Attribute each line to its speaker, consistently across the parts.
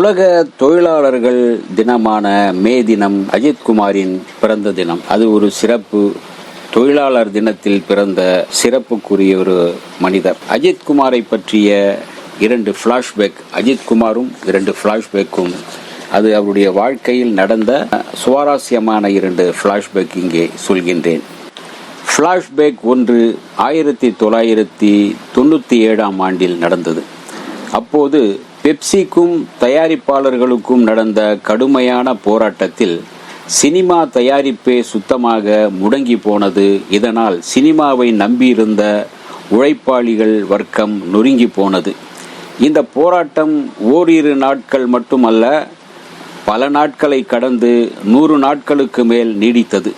Speaker 1: உலக தொழிலாளர்கள் தினமான மே தினம் அஜித்குமாரின் பிறந்த தினம். அது ஒரு சிறப்பு தொழிலாளர் தினத்தில் பிறந்த சிறப்புக்குரிய ஒரு மனிதர். அஜித்குமாரை பற்றிய இரண்டு ஃப்ளாஷ்பேக் அஜித்குமாரும் இரண்டு ஃப்ளாஷ்பேக்கும் அது அவருடைய வாழ்க்கையில் நடந்த சுவாரஸ்யமான இரண்டு ஃப்ளாஷ்பேக் இங்கே சொல்கின்றேன். ஃப்ளாஷ்பேக் ஒன்று ஆயிரத்தி தொள்ளாயிரத்தி தொண்ணூற்றி ஏழாம் ஆண்டில் நடந்தது. அப்போது பெப்சிக்கும் தயாரிப்பாளர்களுக்கும் நடந்த கடுமையான போராட்டத்தில் சினிமா தயாரிப்பே சுத்தமாக முடங்கி போனது. இதனால் சினிமாவை நம்பியிருந்த உழைப்பாளிகள் வர்க்கம் நொறுங்கி போனது. இந்த போராட்டம் ஓரிரு நாட்கள் மட்டுமல்ல பல நாட்களை கடந்து நூறு நாட்களுக்கு மேல் நீடித்தது.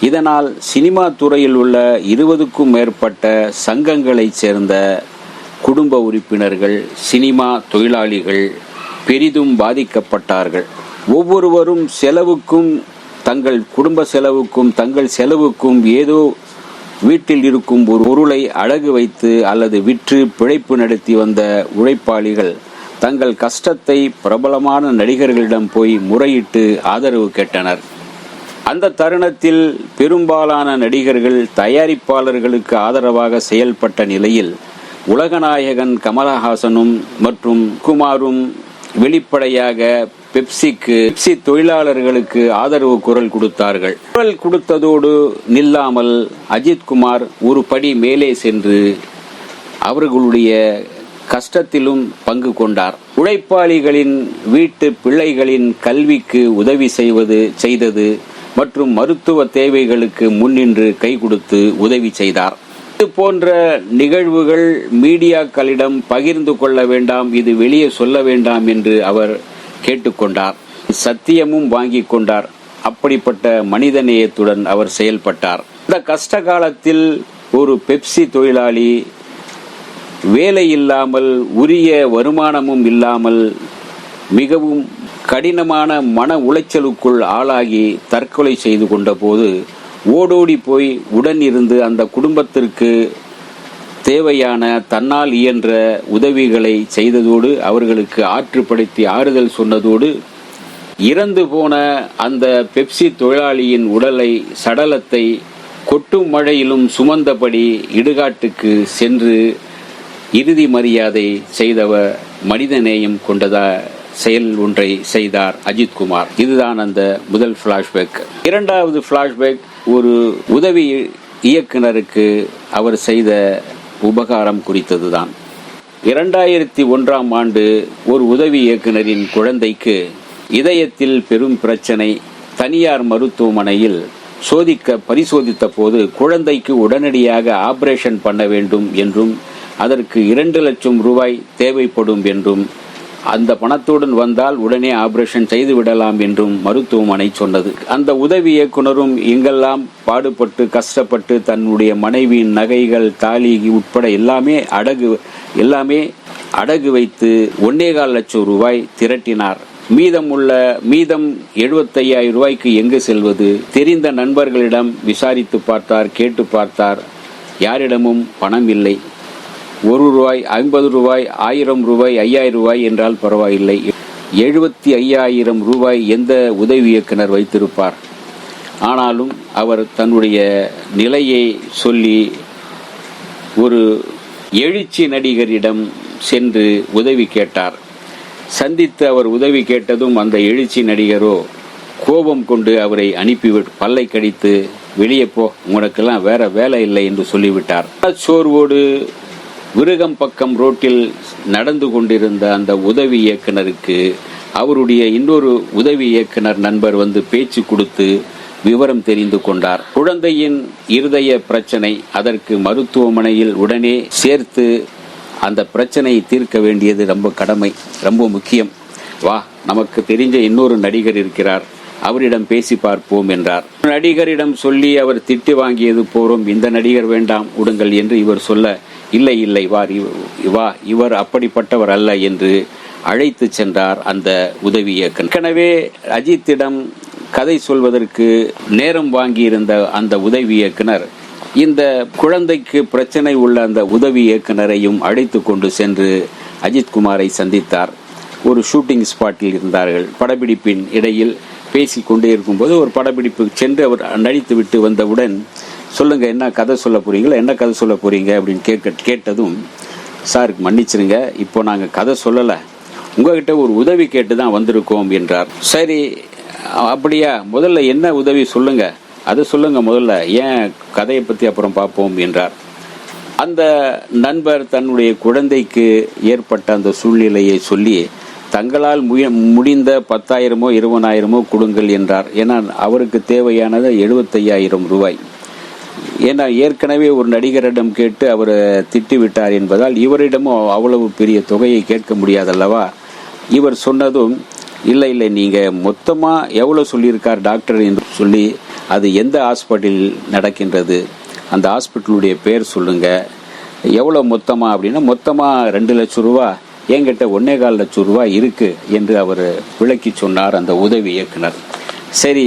Speaker 1: இதனால் சினிமா துறையில் உள்ள இருபதுக்கும் மேற்பட்ட சங்கங்களைச் சேர்ந்த குடும்ப உறுப்பினர்கள் சினிமா தொழிலாளிகள் பெரிதும் பாதிக்கப்பட்டார்கள். ஒவ்வொருவரும் செலவுக்கும் தங்கள் குடும்ப செலவுக்கும் தங்கள் செலவுக்கும் ஏதோ வீட்டில் இருக்கும் ஒரு பொருளை அழகு வைத்து அல்லது விற்று பிழைப்பு நடத்தி வந்த உழைப்பாளிகள் தங்கள் கஷ்டத்தை பிரபலமான நடிகர்களிடம் போய் முறையிட்டு ஆதரவு கேட்டனர். அந்த தருணத்தில் பெரும்பாலான நடிகர்கள் தயாரிப்பாளர்களுக்கு ஆதரவாக செயல்பட்ட நிலையில் உலகநாயகன் கமலஹாசனும் மற்றும் குமாரும் வெளிப்படையாக பெப்சிக்கு பெப்சி தொழிலாளர்களுக்கு ஆதரவு குரல் கொடுத்தார்கள். குரல் கொடுத்ததோடு நில்லாமல் அஜித்குமார் ஒரு படி மேலே சென்று அவர்களுடைய கஷ்டத்திலும் பங்கு கொண்டார். உழைப்பாளிகளின் வீட்டு பிள்ளைகளின் கல்விக்கு உதவி செய்வது செய்தது மற்றும் மருத்துவ தேவைகளுக்கு முன்னின்று கை கொடுத்து உதவி செய்தார். இது போன்ற நிகழ்வுகள் மீடியாக்களிடம் பகிர்ந்து கொள்ள வேண்டாம் இது வெளியே சொல்ல வேண்டாம் என்று அவர் கேட்டுக்கொண்டார். சத்தியமும் வாங்கி கொண்டார். அப்படிப்பட்ட மனிதநேயத்துடன் அவர் செயல்பட்டார். இந்த கஷ்ட காலத்தில் ஒரு பெப்சி தொழிலாளி வேலை இல்லாமல் உரிய வருமானமும் இல்லாமல் மிகவும் கடினமான மன உளைச்சலுக்குள் ஆளாகி தற்கொலை செய்து கொண்ட போது ஓடோடி போய் உடன் இருந்து அந்த குடும்பத்திற்கு தேவையான தன்னால் இயன்ற உதவிகளை செய்ததோடு அவர்களுக்கு ஆற்றுப்படுத்தி ஆறுதல் சொன்னதோடு இறந்து போன அந்த பெப்சி தொழிலாளியின் உடலை சடலத்தை கொட்டும் மழையிலும் சுமந்தபடி இடுகாட்டுக்கு சென்று இறுதி மரியாதை செய்தவர் மனிதநேயம் கொண்டதா செயல் ஒன்றை செய்தார் அஜித்குமார் இதுதான் அந்த முதல் ஃப்ளாஷ்பேக் இரண்டாவது ஃப்ளாஷ்பேக் ஒரு உதவி இயக்குனருக்கு அவர் செய்த உபகாரம் குறித்ததுதான். இரண்டாயிரத்தி ஒன்றாம் ஆண்டு ஒரு உதவி இயக்குனரின் குழந்தைக்கு இதயத்தில் பெரும் பிரச்சனை தனியார் மருத்துவமனையில் சோதிக்க பரிசோதித்த போது குழந்தைக்கு உடனடியாக ஆபரேஷன் பண்ண வேண்டும் என்றும் அதற்கு இரண்டு லட்சம் ரூபாய் தேவைப்படும் என்றும் அந்த பணத்துடன் வந்தால் உடனே ஆபரேஷன் செய்து விடலாம் என்றும் மருத்துவமனை சொன்னது. அந்த உதவி இயக்குனரும் எங்கெல்லாம் பாடுபட்டு கஷ்டப்பட்டு தன்னுடைய மனைவியின் நகைகள் தாலி உட்பட எல்லாமே அடகு எல்லாமே அடகு வைத்து ஒன்னே கால் லட்சம் ரூபாய் திரட்டினார். மீதம் உள்ள மீதம் எழுபத்தையாயிரம் ரூபாய்க்கு எங்கு செல்வது? தெரிந்த நண்பர்களிடம் விசாரித்து பார்த்தார் கேட்டு பார்த்தார். யாரிடமும் பணம் இல்லை. ஒரு ரூபாய் ஐம்பது ரூபாய் ஆயிரம் ரூபாய் ஐயாயிரம் ரூபாய் என்றால் பரவாயில்லை. எழுபத்தி ஐயாயிரம் ரூபாய் எந்த உதவி இயக்குனர் வைத்திருப்பார்? ஆனாலும் அவர் தன்னுடைய நிலையை சொல்லி ஒரு எழுச்சி நடிகரிடம் சென்று உதவி கேட்டார். சந்தித்து அவர் உதவி கேட்டதும் அந்த எழுச்சி நடிகரோ கோபம் கொண்டு அவரை அனுப்பிவிட்டு பல்லை கடித்து வெளியே போ உனக்கெல்லாம் வேற வேலை இல்லை என்று சொல்லிவிட்டார். சோர்வோடு விருகம் பக்கம் ரோட்டில் நடந்து கொண்டிருந்த அந்த உதவி இயக்குனருக்கு அவருடைய இன்னொரு உதவி இயக்குனர் நண்பர் வந்து பேச்சு கொடுத்து விவரம் தெரிந்து கொண்டார். குழந்தையின் இருதய பிரச்சனை அதற்கு மருத்துவமனையில் உடனே சேர்த்து அந்த பிரச்சனையை தீர்க்க வேண்டியது ரொம்ப கடமை ரொம்ப முக்கியம். வா நமக்கு தெரிஞ்ச இன்னொரு நடிகர் இருக்கிறார். அவரிடம் பேசி பார்ப்போம் என்றார். நடிகரிடம் சொல்லி அவர் திட்டு வாங்கியது போறோம். இந்த நடிகர் வேண்டாம் விடுங்கள் என்று இவர் சொல்ல இல்லை இல்லை வார் வா இவர் அப்படிப்பட்டவர் அல்ல என்று அழைத்து சென்றார் அந்த உதவி இயக்குனர். எனவே அஜித்திடம் கதை சொல்வதற்கு நேரம் வாங்கியிருந்த அந்த உதவி இயக்குனர் இந்த குழந்தைக்கு பிரச்சனை உள்ள அந்த உதவி இயக்குனரையும் அழைத்து கொண்டு சென்று அஜித்குமாரை சந்தித்தார். ஒரு ஷூட்டிங் ஸ்பாட்டில் இருந்தார்கள். படப்பிடிப்பின் இடையில் பேசி கொண்டே இருக்கும்போது ஒரு படப்பிடிப்புக்கு சென்று அவர் நடித்து விட்டு வந்தவுடன் சொல்லுங்கள் என்ன கதை சொல்ல போகிறீங்களா என்ன கதை சொல்ல போகிறீங்க அப்படின்னு கேட்க கேட்டதும் சார் மன்னிச்சிருங்க இப்போ நாங்கள் கதை சொல்லலை. உங்ககிட்ட ஒரு உதவி கேட்டு தான் வந்திருக்கோம் என்றார். சரி அப்படியா? முதல்ல என்ன உதவி சொல்லுங்கள் அதை சொல்லுங்கள் முதல்ல. ஏன் கதையை பற்றி அப்புறம் பார்ப்போம் என்றார். அந்த நண்பர் தன்னுடைய குழந்தைக்கு ஏற்பட்ட அந்த சூழ்நிலையை சொல்லி தங்களால் முய முடிந்த பத்தாயிரமோ இருபதாயிரமோ கொடுங்கள் என்றார். ஏன்னா அவருக்கு தேவையானது எழுபத்தையாயிரம் ரூபாய். ஏன்னா ஏற்கனவே ஒரு நடிகரிடம் கேட்டு அவர் திட்டி விட்டார் என்பதால் இவரிடமும் அவ்வளவு பெரிய தொகையை கேட்க முடியாதல்லவா? இவர் சொன்னதும் இல்லை இல்லை நீங்கள் மொத்தமாக எவ்வளோ சொல்லியிருக்கார் டாக்டர்? என்று சொல்லி அது எந்த ஹாஸ்பிட்டலில் நடக்கின்றது? அந்த ஹாஸ்பிட்டலுடைய பேர் சொல்லுங்கள் எவ்வளோ மொத்தமாக அப்படின்னா மொத்தமாக ரெண்டு லட்சம் ரூபா என்கிட்ட ஒன்னே கால் லட்சம் ரூபா இருக்குது என்று அவர் விளக்கி சொன்னார் அந்த உதவி இயக்குனர். சரி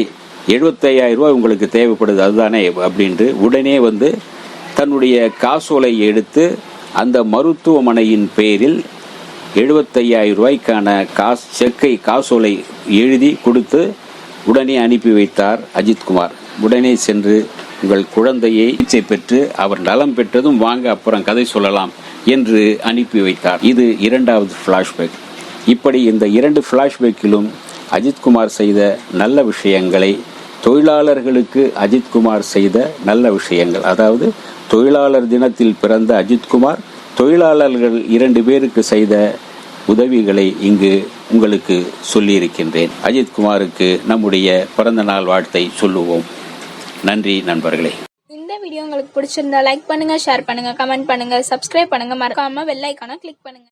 Speaker 1: எழுபத்தையாயிரம் ரூபாய் உங்களுக்கு தேவைப்படுது அதுதானே அப்படின்ட்டு உடனே வந்து தன்னுடைய காசோலை எடுத்து அந்த மருத்துவமனையின் பெயரில் எழுபத்தையாயிரம் ரூபாய்க்கான காசு செக்கை காசோலை எழுதி கொடுத்து உடனே அனுப்பி வைத்தார் அஜித்குமார் உடனே சென்று உங்கள் குழந்தையை சிகிச்சை பெற்று அவர் நலம் பெற்றதும் வாங்க அப்புறம் கதை சொல்லலாம் என்று அனுப்பி வைத்தார். இது இரண்டாவது ஃப்ளாஷ்பேக் இப்படி இந்த இரண்டு ஃப்ளாஷ்பேக்கிலும் அஜித்குமார் செய்த நல்ல விஷயங்களை தொழிலாளர்களுக்கு அஜித்குமார் செய்த நல்ல விஷயங்கள். அதாவது தொழிலாளர் தினத்தில் பிறந்த அஜித்குமார் தொழிலாளர்கள் இரண்டு பேருக்கு செய்த உதவிகளை இங்கு உங்களுக்கு சொல்லியிருக்கின்றேன். அஜித்குமாருக்கு நம்முடைய பிறந்த நாள் வாழ்த்தை சொல்லுவோம். நன்றி நண்பர்களே.
Speaker 2: இந்த வீடியோ உங்களுக்கு பிடிச்சிருந்தா லைக் பண்ணுங்க ஷேர் பண்ணுங்க கமெண்ட் பண்ணுங்க சப்ஸ்கிரைப் பண்ணுங்க. மறக்காம வெள்ளைக்கான கிளிக் பண்ணுங்க.